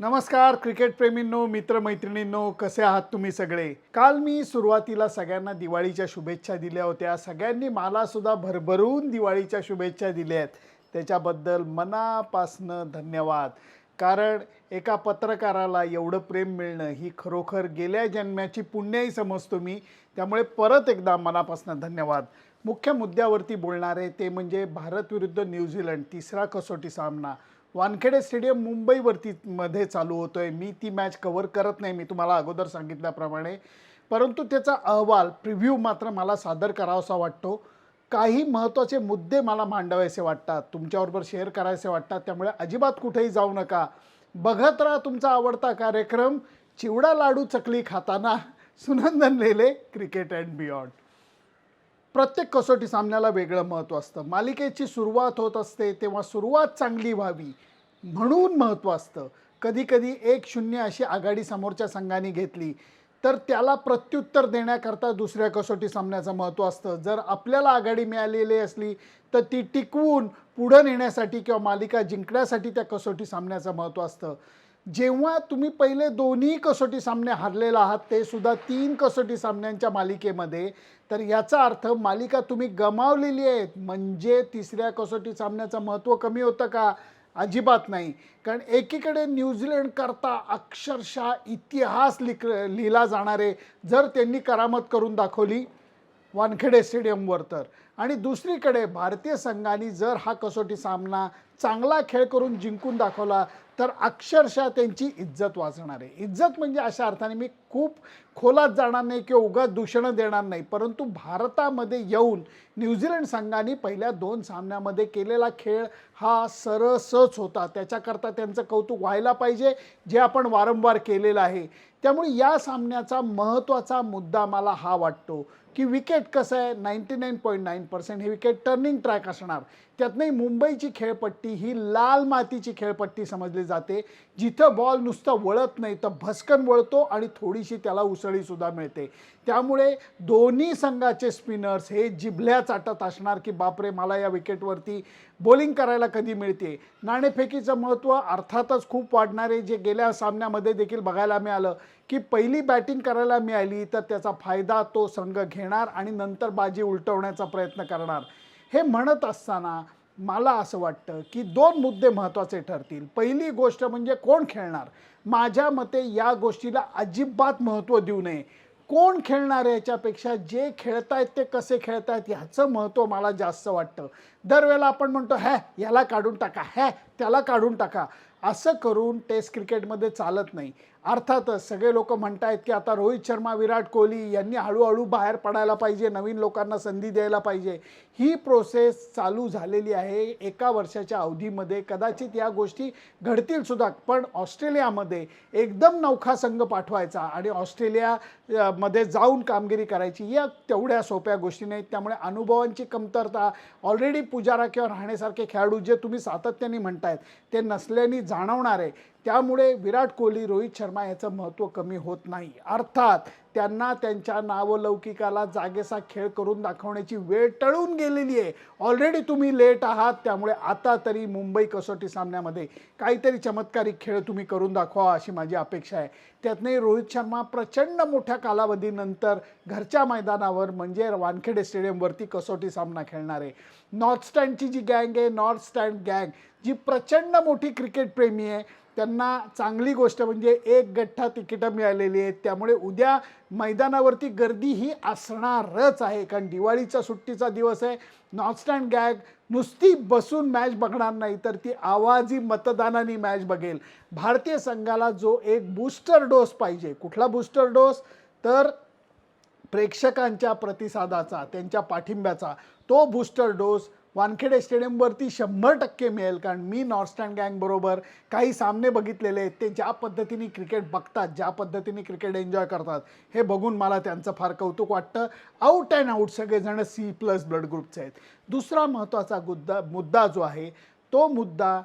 नमस्कार क्रिकेट प्रेमींनो मित्रमैत्रिणींनो कसे आहात तुम्ही सगळे? काल मी सुरुवातीला सगळ्यांना दिवाळीच्या शुभेच्छा दिल्या होत्या. सगळ्यांनी मला सुद्धा भरभरून दिवाळीच्या शुभेच्छा दिल्या आहेत. त्याच्याबद्दल मनापासनं धन्यवाद. कारण एका पत्रकाराला एवढं प्रेम मिळणं ही खरोखर गेल्या जन्माची पुण्याही समजतो मी. त्यामुळे परत एकदा मनापासनं धन्यवाद. मुख्य मुद्द्यावरती बोलणारे ते म्हणजे भारत विरुद्ध न्यूझीलंड तिसरा कसोटी सामना. वानखेडे स्टेडियम मुंबईवरती मध्ये चालू होतोय. मी ती मॅच कव्हर करत नाही मी तुम्हाला अगोदर सांगितल्याप्रमाणे. परंतु त्याचा अहवाल प्रिव्ह्यू मात्र मला सादर करावासा वाटतो. काही महत्त्वाचे मुद्दे मला मांडावेसे वाटतात. तुमच्याबरोबर शेअर करायचे वाटतात. त्यामुळे अजिबात कुठेही जाऊ नका. बघत राहा तुमचा आवडता कार्यक्रम. चिवडा लाडू चकली खाताना Sunandan Lele cricket and beyond प्रत्येक कसोटी सामन्याला वेगळं महत्त्व असतं. मालिकेची सुरुवात होत असते तेव्हा सुरुवात चांगली व्हावी म्हणून महत्त्व असतं. कधीकधी एक शून्य अशी आघाडी समोरच्या संघाने घेतली तर त्याला प्रत्युत्तर देण्याकरता दुसऱ्या कसोटी सामन्याचं महत्त्व असतं. जर आपल्याला आघाडी मिळालेली असली तर ती टिकवून पुढं नेण्यासाठी किंवा मालिका जिंकण्यासाठी त्या कसोटी सामन्याचं महत्त्व असतं. जेव्हा तुम्ही पहिले दोन्ही कसोटी सामने हारलेला आहात ते सुद्धा तीन कसोटी सामन्यांच्या मालिकेमध्ये. तर याचा अर्थ मालिका तुम्ही गमावलेली आहेत म्हणजे तिसऱ्या कसोटी सामन्याचं महत्त्व कमी होतं का? अजिबात नाही. कारण एकीकडे न्यूझीलंड करता अक्षरशः इतिहास लिख लिहिला जाणारे जर त्यांनी करामत करून दाखवली वानखेडे स्टेडियमवर तर. आणि दुसरीकडे भारतीय संघाने जर हा कसोटी सामना चांगला खेळ करून जिंकून दाखवला तर अक्षरशः त्यांची इज्जत वाचणार आहे. इज्जत म्हणजे अशा अर्थाने मी खूप खोलात जाणार नाही किंवा उगा दूषणं देणार नाही परंतु भारतामध्ये येऊन न्यूझीलंड संघाने पहिल्या दोन सामन्यामध्ये केलेला खेळ हा सरसच होता. त्याच्याकरता त्यांचं कौतुक व्हायला पाहिजे जे आपण वारंवार केलेलं आहे. त्यामुळे या सामन्याचा महत्त्वाचा मुद्दा मला हा वाटतो की विकेट कसं आहे? Ninety nine point nine percent हे विकेट टर्निंग ट्रॅक असणार. त्यातनंही मुंबईची खेळपट्टी ही लाल मातीची खेळपट्टी समजली जाते. जिथं बॉल नुसतं वळत नाही तर भस्कन वळतो आणि थोडीशी त्याला उसळीसुद्धा मिळते. त्यामुळे दोन्ही संघाचे स्पिनर्स हे जिभल्या चाटत असणार की बापरे मला या विकेटवरती बॉलिंग करायला कधी मिळते नाणेफेकीचं महत्त्व अर्थातच खूप वाढणार आहे जे गेल्या सामन्यामध्ये देखील बघायला मिळालं की पहिली बॅटिंग करायला मिळाली तर त्याचा फायदा तो संघ घेणार आणि नंतर बाजी उलटवण्याचा प्रयत्न करणार. हे म्हणत असताना मला असं वाटतं की दोन मुद्दे महत्त्वाचे ठरतील. पहिली गोष्ट म्हणजे कोण खेळणार? माझ्या मते या गोष्टीला अजिबात महत्त्व देऊ नये. कोण खेळणार आहे याच्यापेक्षा जे खेळतायत ते कसे खेळतायत ह्याचं महत्त्व मला जास्त वाटतं. दरवेळेला आपण म्हणतो हॅ याला काढून टाका हॅ त्याला काढून टाका. असं करून टेस्ट क्रिकेटमध्ये चालत नाही. अर्थातच सगळे लोक म्हणतायत की आता रोहित शर्मा विराट कोहली यांनी हळूहळू बाहेर पडायला पाहिजे नवीन लोकांना संधी द्यायला पाहिजे. ही प्रोसेस चालू झालेली आहे एका वर्षाच्या अवधीमध्ये. कदाचित या गोष्टी घडतील सुद्धा पण ऑस्ट्रेलियामध्ये एकदम नौखा संघ पाठवायचा आणि ऑस्ट्रेलियामध्ये जाऊन कामगिरी करायची या तेवढ्या सोप्या गोष्टी नाहीत. त्यामुळे अनुभवांची कमतरता ऑलरेडी पुजारा किंवा राहण्यासारखे खेळाडू जे तुम्ही सातत्याने म्हणतायत ते नसल्याने जाणवणार आहे. त्यामुळे विराट कोहली रोहित शर्मा याचं महत्त्व कमी होत नाही. अर्थात त्यांना त्यांच्या नावलौकिकाला जागेसा खेळ करून दाखवण्याची वेळ टळून गेलेली आहे. ऑलरेडी तुम्ही लेट आहात त्यामुळे आता तरी मुंबई कसोटी सामन्यामध्ये काहीतरी चमत्कारिक खेळ तुम्ही करून दाखवा अशी माझी अपेक्षा आहे. त्यातनंही रोहित शर्मा प्रचंड मोठ्या कालावधीनंतर घरच्या मैदानावर म्हणजे वानखेडे स्टेडियमवरती कसोटी सामना खेळणार आहे. नॉर्थ स्टँडची जी गँग आहे नॉर्थ स्टँड गँग जी प्रचंड मोठी क्रिकेट प्रेमी आहे त्यांना चांगली गोष्ट म्हणजे एक गठ्ठा तिकीटं मिळालेली आहेत. त्यामुळे उद्या मैदानावरती गर्दी ही असणारच आहे कारण दिवाळीचा सुट्टीचा दिवस आहे. नॉनस्टँड स्टँड गॅग नुसती बसून मॅच बघणार नाही तर ती आवाजी मतदानाने मॅच बघेल. भारतीय संघाला जो एक बूस्टर डोस पाहिजे. कुठला बूस्टर डोस तर प्रेक्षकांच्या प्रतिसादाचा त्यांच्या पाठिंब्याचा. तो बूस्टर डोस वानखेडे स्टेडियमवरती शंभर टक्के मिळेल कारण मी नॉर्थ स्टँड गँगबरोबर काही सामने बघितलेले आहेत. ते ज्या पद्धतीने क्रिकेट बघतात ज्या पद्धतीने क्रिकेट एन्जॉय करतात हे बघून मला त्यांचं फार कौतुक वाटतं. आऊट अँड आऊट सगळेजण सी प्लस ब्लड ग्रुपचे आहेत. दुसरा महत्त्वाचा मुद्दा मुद्दा जो आहे तो मुद्दा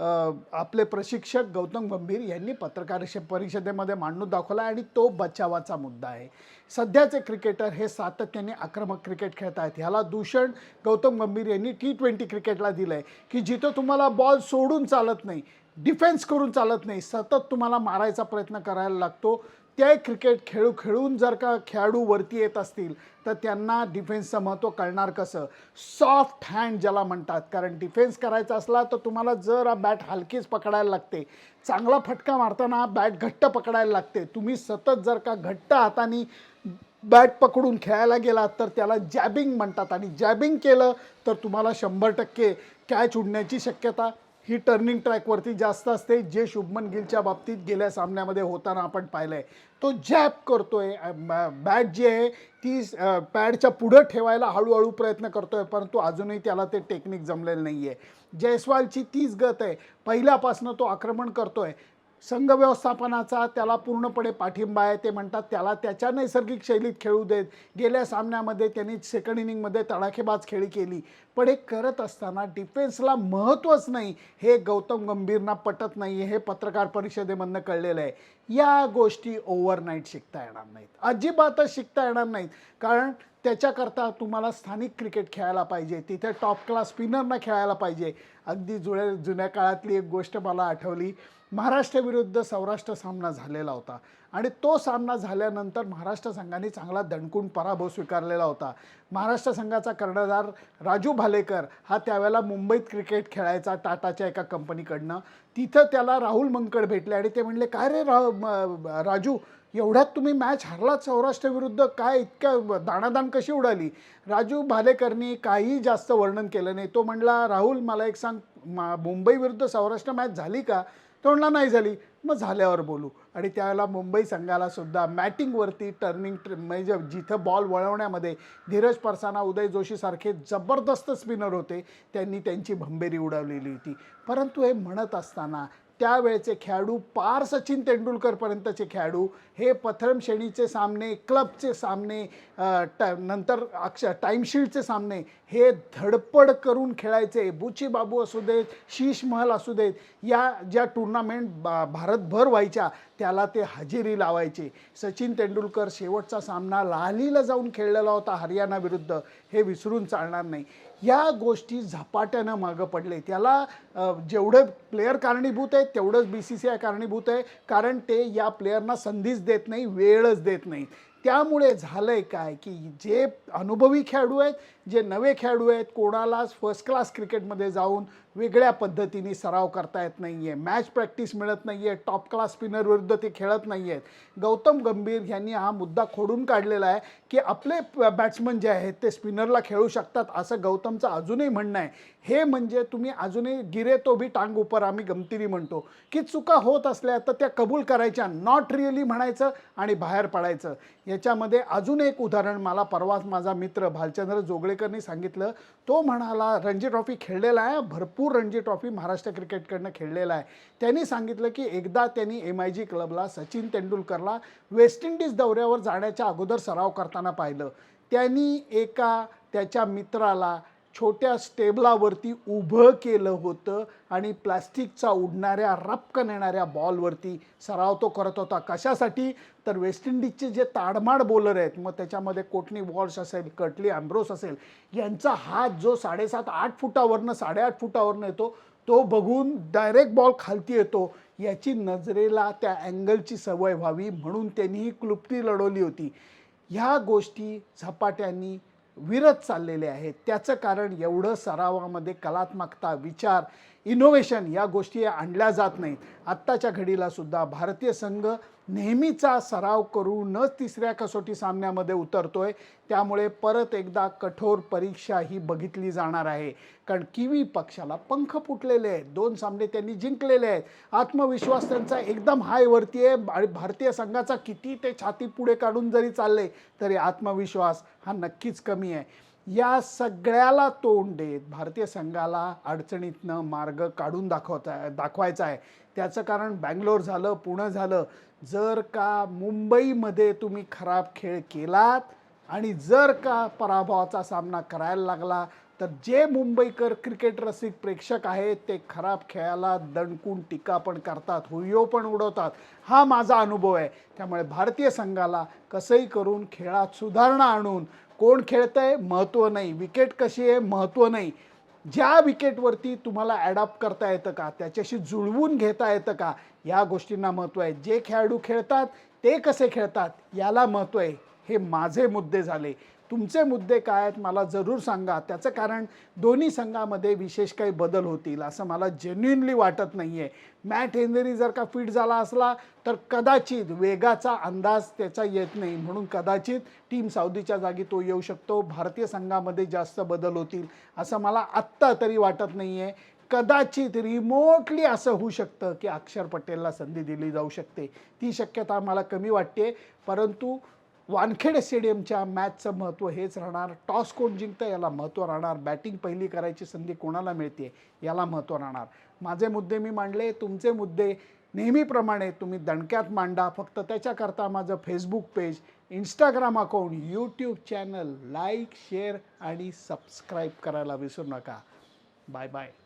आपले प्रशिक्षक गौतम गंभीर यांनी पत्रकार परिषदेमध्ये मांडून दाखवला आणि तो बचावाचा मुद्दा आहे. सध्याचे क्रिकेटर हे सातत्याने आक्रमक क्रिकेट खेळत आहेत. ह्याला दूषण गौतम गंभीर यांनी टी ट्वेंटी क्रिकेटला दिलं आहे की जिथं तुम्हाला बॉल सोडून चालत नाही डिफेन्स करून चालत नाही सतत तुम्हाला मारायचा प्रयत्न करायला लागतो ते क्रिकेट खेळू खेळून जर का खेळाडू वरती येत असतील तर त्यांना डिफेन्सचं महत्त्व कळणार कसं? सॉफ्ट हँड ज्याला म्हणतात. कारण डिफेन्स करायचा असला तर तुम्हाला जर बॅट हलकीच पकडायला लागते. चांगला फटका मारताना बॅट घट्ट पकडायला लागते. तुम्ही सतत जर का घट्ट हाताने बॅट पकडून खेळायला गेलात तर त्याला जॅबिंग म्हणतात. आणि जॅबिंग केलं तर तुम्हाला शंभर टक्के कॅच उडण्याची शक्यता ही टर्निंग ट्रॅकवरती जास्त असते. जे शुभमन गिलच्या बाबतीत गेल्या सामन्यामध्ये होताना आपण पाहिलं आहे तो जॅप करतोय. बॅट जी आहे ती पॅडच्या पुढं ठेवायला हळूहळू प्रयत्न करतोय परंतु अजूनही त्याला ते टेक्निक जमलेलं नाही आहे जयस्वालची तीच गत आहे. पहिल्यापासनं तो आक्रमण करतोय. संघ व्यवस्थापनाचा त्याला पूर्णपणे पाठिंबा आहे. ते म्हणतात त्याला त्याच्या नैसर्गिक शैलीत खेळू देत. गेल्या सामन्यामध्ये त्यांनी सेकंड इनिंगमध्ये तडाखेबाज खेळी केली. पण हे करत असताना डिफेन्सला महत्त्वच नाही. हे गौतम गंभीरना पटत नाही हे पत्रकार परिषदेमधनं कळलेलं आहे. या गोष्टी ओव्हरनाईट शिकता येणार नाहीत. अजिबातच शिकता येणार नाहीत. कारण त्याच्याकरता तुम्हाला स्थानिक क्रिकेट खेळायला पाहिजे. तिथे टॉप क्लास स्पिनरना खेळायला पाहिजे. अगदी जुळ्या जुन्या काळातली एक गोष्ट मला आठवली. महाराष्ट्रविरुद्ध सौराष्ट्र सामना झालेला होता. आणि तो सामना झाल्यानंतर महाराष्ट्र संघाने चांगला दणकून पराभव स्वीकारलेला होता. महाराष्ट्र संघाचा कर्णधार राजू भालेकर हा त्यावेळेला मुंबईत क्रिकेट खेळायचा टाटाच्या एका कंपनीकडनं. तिथं त्याला राहुल मंकड भेटले आणि ते म्हणले काय रे रा राजू एवढ्यात तुम्ही मॅच हरलात सौराष्ट्रविरुद्ध? काय इतक्या दाणादाण कशी उडाली? राजू भालेकरनी काही जास्त वर्णन केलं नाही. तो म्हणला राहुल मला एक सांग मा- मुंबई विरुद्ध सौराष्ट्र मॅच झाली का? तोंडला नाही झाली. मग झाल्यावर बोलू. आणि त्यावेळेला मुंबई संघाला सुद्धा मॅटिंगवरती टर्निंग म्हणजे जिथं बॉल वळवण्यामध्ये धीरज परसाना उदय जोशीसारखे जबरदस्त स्पिनर होते. त्यांनी त्यांची भंबेरी उडवलेली होती. परंतु हे म्हणत असताना त्यावेळेचे खेळाडू पार सचिन तेंडुलकरपर्यंतचे खेळाडू. हे पथरम श्रेणीचे सामने क्लबचे सामने ट नंतर अक्ष टाईमशीटचे सामने हे धडपड करून खेळायचे. बुची बाबू असू देत शीश महल असू देत या ज्या टुर्नामेंट बा भारतभर व्हायच्या त्याला ते हजेरी लावायचे. सचिन तेंडुलकर शेवटचा सामना लालीला जाऊन खेळलेला होता हरियाणा विरुद्ध. हे विसरून चालणार नाही. या गोष्टी झपाट्यानं मागं पडले. त्याला जेवढं प्लेयर कारणीभूत आहे तेवढंच बी सी सी आय कारणीभूत आहे. कारण ते या प्लेयरना संधीच देत नाही वेळच देत नाही. त्यामुळे झालं आहे काय की जे अनुभवी खेळाडू आहेत जे नवे खेळाडू आहेत कोणालाच फर्स्ट क्लास क्रिकेटमध्ये जाऊन वेगळ्या पद्धतीने सराव करता येत नाही आहे मॅच प्रॅक्टिस मिळत नाही आहे टॉप क्लास स्पिनर विरुद्ध ते खेळत नाही आहेत गौतम गंभीर यांनी हा मुद्दा खोडून काढलेला आहे की आपले बॅट्समन जे आहेत ते स्पिनरला खेळू शकतात असं गौतमचं अजूनही म्हणणं आहे. हे म्हणजे तुम्ही अजूनही गिरे तो भी टांग उपर आम्ही गमतीने म्हणतो. की चुका होत असल्या तर त्या कबूल करायच्या नॉट रिअली म्हणायचं आणि बाहेर पडायचं. याच्यामध्ये अजून एक उदाहरण मला परवाच माझा मित्र भालचंद्र जोगळेकरनी सांगितलं. तो म्हणाला रणजी ट्रॉफी खेळलेला आहे भरपूर रणजी ट्रॉफी महाराष्ट्र क्रिकेटकडनं खेळलेला आहे. त्यांनी सांगितलं की एकदा त्यांनी एम आय जी क्लबला सचिन तेंडुलकरला वेस्ट इंडिज दौऱ्यावर जाण्याच्या अगोदर सराव करताना पाहिलं. त्यांनी एका त्याच्या मित्राला छोट्या स्टेबलावरती उभं केलं होतं आणि प्लास्टिकचा उडणाऱ्या रपकन येणाऱ्या बॉलवरती सराव तो करत होता. कशासाठी? तर वेस्ट इंडिजचे जे ताडमाड बॉलर आहेत मग त्याच्यामध्ये कोटनी वॉल्स असेल कटली अँब्रोस असेल यांचा हात जो साडेसात आठ फुटावरनं साडेआठ फुटावरनं येतो तो बघून डायरेक्ट बॉल खालती येतो. याची नजरेला त्या अँगलची सवय व्हावी म्हणून त्यांनी ही क्लुप्ती लढवली होती. ह्या गोष्टी झपाट्यांनी विरत चाललेले आहेत. त्याचं कारण एवढं सरावामध्ये कलात्मकता विचार इनोव्हेशन या गोष्टी आणल्या जात नाहीत. आत्ताच्या घडीला सुद्धा भारतीय संघ नेहमीचा सराव करूनच तिसऱ्या कसोटी सामन्यामध्ये उतरतोय. त्यामुळे परत एकदा कठोर परीक्षा ही बघितली जाणार आहे. कारण किवी पक्षाला पंख फुटलेले आहेत. दोन सामने त्यांनी जिंकलेले आहेत. आत्मविश्वास त्यांचा एकदम हायवरती आहे. आणि भारतीय संघाचा किती ते छाती पुढे काढून जरी चालले तरी आत्मविश्वास हा नक्कीच कमी आहे. या सगळ्याला तोंड देत भारतीय संघाला अडचणीतनं मार्ग काढून दाखवता दाखवायचा आहे. त्याचं कारण बँगलोर झालं पुणं झालं. जर का मुंबईमध्ये तुम्ही खराब खेळ केलात आणि जर का पराभवाचा सामना करायला लागला तर जे मुंबईकर क्रिकेट रसिक प्रेक्षक आहेत ते खराब खेळाला दणकून टीका पण करतात हुयो पण उडवतात. हा माझा अनुभव आहे. त्यामुळे भारतीय संघाला कसंही करून खेळात सुधारणा आणून कोण खेळतंय महत्त्व नाही. विकेट कशी आहे महत्त्व नाही. ज्या विकेटवरती तुम्हाला ॲडॉप्ट करता येतं का त्याच्याशी जुळवून घेता येतं का या गोष्टींना महत्त्व आहे. जे खेळाडू खेळतात ते कसे खेळतात याला महत्त्व आहे. हे माझे मुद्दे झाले. तुमचे मुद्दे काय आहेत मला जरूर सांगा. त्याचं कारण दोन्ही संघामध्ये विशेष काही बदल होतील असं मला जेन्युनली वाटत नाही आहे मॅट हेनरी जर का फिट झाला असला तर कदाचित वेगाचा अंदाज त्याचा येत नाही. म्हणून कदाचित टीम साऊदीच्या जागी तो येऊ शकतो. भारतीय संघामध्ये जास्त बदल होतील असं मला आत्ता तरी वाटत नाही आहे कदाचित रिमोटली असं होऊ शकतं की अक्षर पटेलला संधी दिली जाऊ शकते. ती शक्यता मला कमी वाटते परंतु वानखेडे स्टेडियमच्या मॅचचं महत्त्व हेच राहणार. टॉस कोण जिंकतं याला महत्त्व राहणार. बॅटिंग पहिली करायची संधी कोणाला मिळते याला महत्त्व राहणार. माझे मुद्दे मी मांडले तुमचे मुद्दे नेहमीप्रमाणे तुम्ही दणक्यात मांडा. फक्त त्याच्याकरता माझं Facebook page Instagram account YouTube channel like share आणि सबस्क्राईब करायला विसरू नका. Bye bye